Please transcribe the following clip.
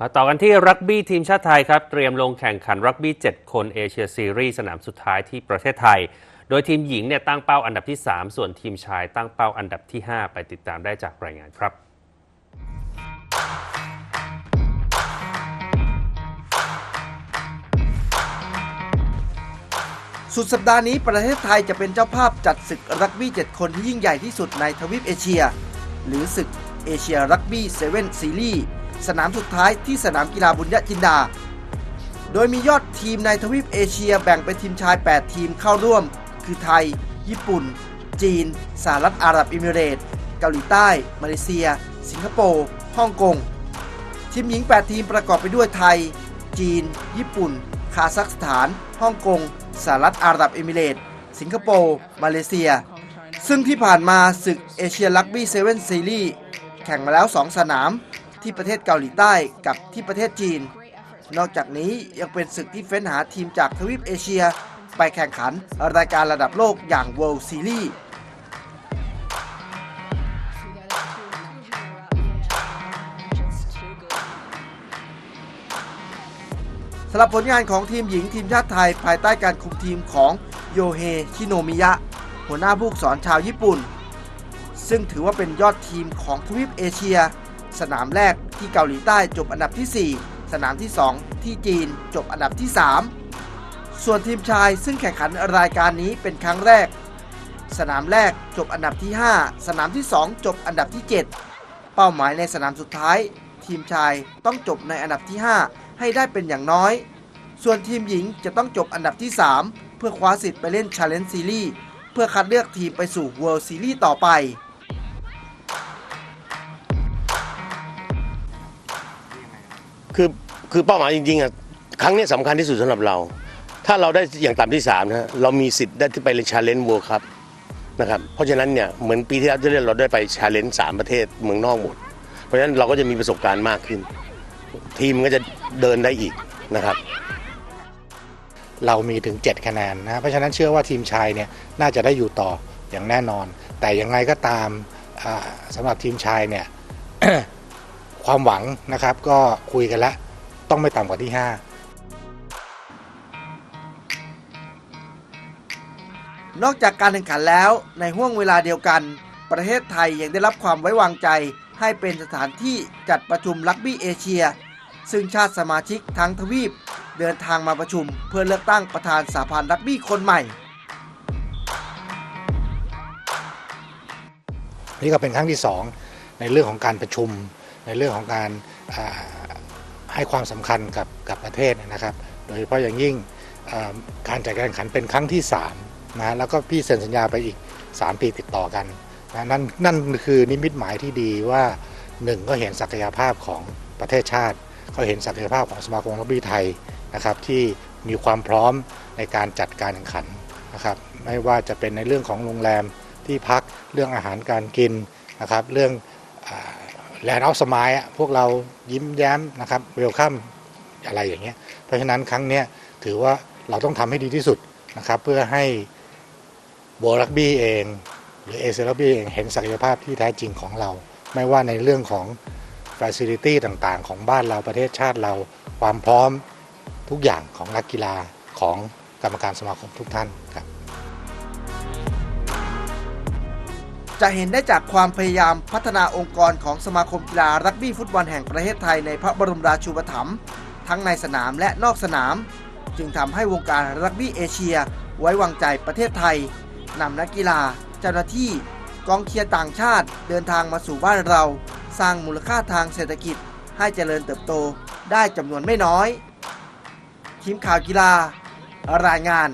มาต่อกันที่รักบี้ทีมชาติไทยครับ เตรียมลงแข่งขันรักบี้ 7 คนเอเชียซีรีส์สนามสุดท้ายที่ประเทศไทย โดยทีมหญิงเนี่ยตั้งเป้าอันดับที่ 3 ส่วนทีมชายตั้งเป้าอันดับที่ 5 ไปติดตามได้จากรายงานครับสุดสัปดาห์นี้ประเทศไทยจะเป็นเจ้าภาพจัดศึกรักบี้ 7 คนที่ยิ่งใหญ่ที่สุดในทวีปเอเชีย หรือศึกเอเชียรักบี้เซเว่นซีรีส์ สนามสุดท้ายที่สนามกีฬาบุญญจินดา โดยมียอดทีมในทวีปเอเชียแบ่งเป็นทีมชาย 8 ทีมเข้าร่วม คือไทย ญี่ปุ่น จีน สหรัฐอาหรับเอมิเรตส์เกาหลีใต้ มาเลเซีย สิงคโปร์ ฮ่องกง ทีมหญิง 8 ทีมประกอบไปด้วยไทย จีน ญี่ปุ่น คาซัคสถาน ฮ่องกง สหรัฐอาหรับเอมิเรตส์สิงคโปร์ มาเลเซีย ซึ่งที่ผ่านมาศึกเอเชียลักบี้เซเว่นซีรีส์แข่งมาแล้ว 2 สนาม ที่ประเทศเกาหลีใต้กับที่ประเทศจีน นอกจากนี้ยังเป็นศึกที่เฟ้นหาทีมจากทวีปเอเชีย ไปแข่งขันรายการระดับโลกอย่าง World Series สำหรับผลงานของทีมหญิงทีมชาติไทยภายใต้การคุมทีมของโยเฮ ชิโนมิยะ หัวหน้าผู้สอนชาวญี่ปุ่น ซึ่งถือว่าเป็นยอดทีมของทวีปเอเชีย สนามแรกที่เกาหลีใต้จบอันดับที่ 4 สนามที่ 2 ที่จีนจบอันดับที่ 3 ส่วนทีมชายซึ่งแข่งขันรายการนี้เป็นครั้งแรก สนามแรกจบอันดับที่ 5 สนามที่ 2 จบอันดับที่ 7 เป้าหมายในสนามสุดท้าย ทีมชายต้องจบในอันดับที่ 5 ให้ได้เป็นอย่างน้อย ส่วนทีมหญิงจะต้องจบอันดับที่ 3 เพื่อคว้าสิทธิ์ไปเล่น Challenge Series เพื่อคัดเลือกทีมไปสู่ World Series ต่อไป คือคือเป้าหมายจริงๆอะครั้งนี้สำคัญที่สุดสำหรับเรา ถ้าเราได้อย่างต่ำที่3นะฮะเรามีสิทธิ์ได้ที่ไปชาเลนจ์วัวครับนะครับเพราะฉะนั้นเนี่ยเหมือนปีที่แล้วที่เราได้ไปชาเลนจ์สามประเทศเมืองนอกหมด เพราะฉะนั้นเราก็จะมีประสบการณ์มากขึ้น ทีมก็จะเดินได้อีกนะครับ เรามีถึง 7 คะแนนนะเพราะฉะนั้นเชื่อว่าทีมชายเนี่ยน่าจะได้อยู่ต่ออย่างแน่นอน แต่ยังไงก็ตามอ่าสำหรับทีมชายเนี่ย ความหวังนะครับ ก็คุยกันแล้ว ต้องไม่ต่ำกว่าที่ 5 นอกจากการแข่งขันแล้วในห่วงเวลาเดียวกัน ประเทศไทยยังได้รับความไว้วางใจให้เป็นสถานที่จัดประชุมรักบี้เอเชีย ซึ่งชาติสมาชิกทั้งทวีป เดินทางมาประชุมเพื่อเลือกตั้งประธานสาพันธ์รักบี้คนใหม่ นี่ก็เป็นครั้งที่ 2 ในเรื่องของการประชุม ในเรื่องของการให้ความสำคัญกับกับประเทศนะครับ โดยเฉพาะอย่างยิ่งการจัดการแข่งขันเป็นครั้งที่3นะแล้วก็พี่เซ็นสัญญาไปอีก 3 ปีติดต่อกันนะนั่นนั่นคือนิมิตหมายที่ดีว่าหนึ่งก็เห็นศักยภาพของประเทศชาติ ก็เห็นศักยภาพของสมาคมรักบี้ไทยนะครับที่มีความพร้อมในการจัดการแข่งขันนะครับไม่ว่าจะเป็นในเรื่องของโรงแรมที่พักเรื่องอาหารการกินนะครับเรื่อง แลนด์ออฟสมายพวกเรายิ้มแย้มนะครับเวลคัมอะไรอย่างเงี้ยเพราะฉะนั้นครั้งเนี้ยถือว่าเราต้องทำให้ดีที่สุดนะครับ เพื่อให้โบรักบี้เอง หรือเอเซรักบี้เองเห็นศักยภาพที่แท้จริงของเรา ไม่ว่าในเรื่องของฟ a ซิลิตี้ต่างๆ ของบ้านเราประเทศชาติเราความพร้อมทุกอย่างของนักกีฬาของกรรมการสมาคมทุกท่านครับ จะเห็นได้จากความพยายามพัฒนาองค์กรของสมาคมกีฬารักบี้ฟุตบอลแห่งประเทศไทยในพระบรมราชูปถัมภ์ทั้งในสนามและนอกสนาม จึงทำให้วงการรักบี้เอเชีย ไว้วางใจประเทศไทยนำนักกีฬา เจ้าหน้าที่ กองเชียร์ต่างชาติเดินทางมาสู่บ้านเรา สร้างมูลค่าทางเศรษฐกิจ ให้เจริญเติบโตได้จำนวนไม่น้อย ทีมข่าวกีฬารายงาน